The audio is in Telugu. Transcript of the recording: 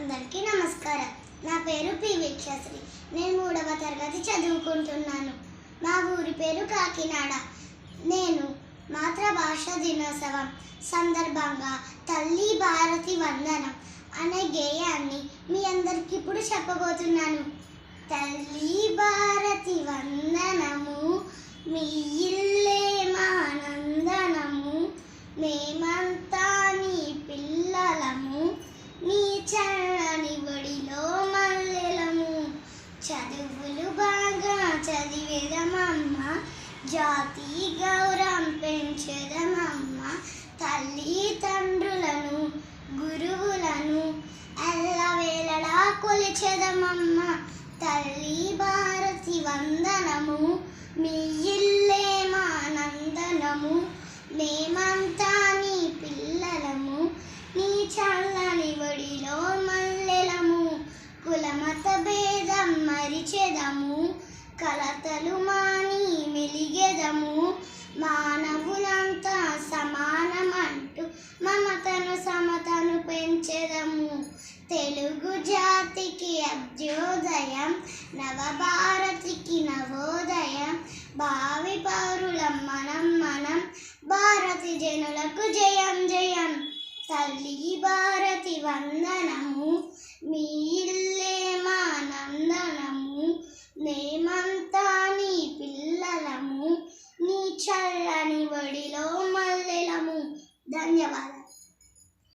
అందరికీ నమస్కారం. నా పేరు పి వీక్షశ్రీ నేను మూడవ తరగతి చదువుకుంటున్నాను. మా ఊరి పేరు కాకినాడ. నేను మాతృభాష దినోత్సవం సందర్భంగా తల్లి భారతి వందనం అనే గేయాన్ని మీ అందరికీ ఇప్పుడు చెప్పబోతున్నాను. తల్లి భారతి వందనము మీ ఇల్లే మానందనము మేమంతా చదివేదమమ్మ జాతి గౌరవం పెంచదమమ్మ తల్లి తండ్రులను గురువులను ఎల్లవేళలా కొలిచెదమమ్మ. తల్లి భారతి వందనము మీ ఇల్లే మానందనము మేమంతా నీ పిల్లలము. కలతలు మాని మెలిగెదము. మానవులంతా సమానమంటూ మమతను సమతను పెంచెదము. తెలుగు జాతికి అభ్యోదయం నవభారతికి నవోదయం. భావి పౌరులం మనం మనం భారతి జనులకు జయం జయం. తల్లి భారతి వందనము. మీ 我捏完了。